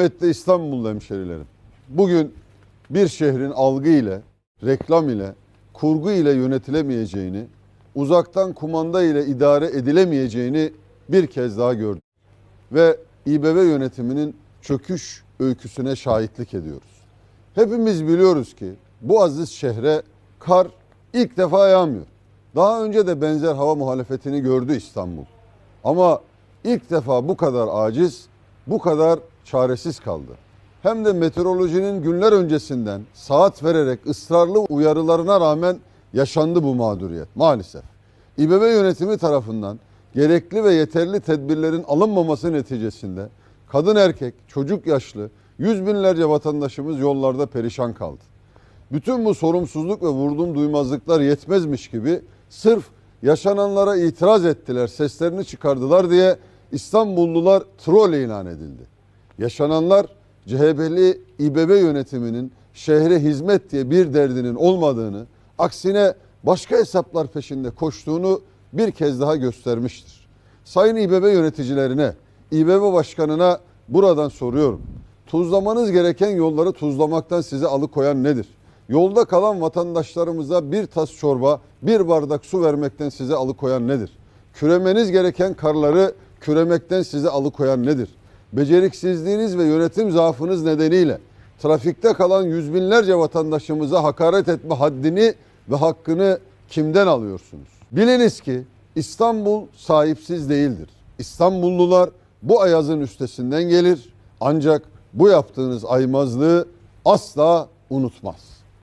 Evet de İstanbul hemşerilerim. Bugün bir şehrin algı ile, reklam ile, kurgu ile yönetilemeyeceğini, uzaktan kumanda ile idare edilemeyeceğini bir kez daha gördük. Ve İBB yönetiminin çöküş öyküsüne şahitlik ediyoruz. Hepimiz biliyoruz ki bu aziz şehre kar ilk defa yağmıyor. Daha önce de benzer hava muhalefetini gördü İstanbul. Ama ilk defa bu kadar aciz, bu kadar çaresiz kaldı. Hem de meteorolojinin günler öncesinden saat vererek ısrarlı uyarılarına rağmen yaşandı bu mağduriyet maalesef. İBB yönetimi tarafından gerekli ve yeterli tedbirlerin alınmaması neticesinde kadın erkek, çocuk yaşlı yüz binlerce vatandaşımız yollarda perişan kaldı. Bütün bu sorumsuzluk ve vurdum duymazlıklar yetmezmiş gibi sırf yaşananlara itiraz ettiler, seslerini çıkardılar diye İstanbullular troll ilan edildi. Yaşananlar CHP'li İBB yönetiminin şehre hizmet diye bir derdinin olmadığını, aksine başka hesaplar peşinde koştuğunu bir kez daha göstermiştir. Sayın İBB yöneticilerine, İBB başkanına buradan soruyorum. Tuzlamanız gereken yolları tuzlamaktan sizi alıkoyan nedir? Yolda kalan vatandaşlarımıza bir tas çorba, bir bardak su vermekten sizi alıkoyan nedir? Küremeniz gereken karları küremekten sizi alıkoyan nedir? Beceriksizliğiniz ve yönetim zaafınız nedeniyle trafikte kalan yüz binlerce vatandaşımıza hakaret etme haddini ve hakkını kimden alıyorsunuz? Biliniz ki İstanbul sahipsiz değildir. İstanbullular bu ayazın üstesinden gelir ancak bu yaptığınız aymazlığı asla unutmaz.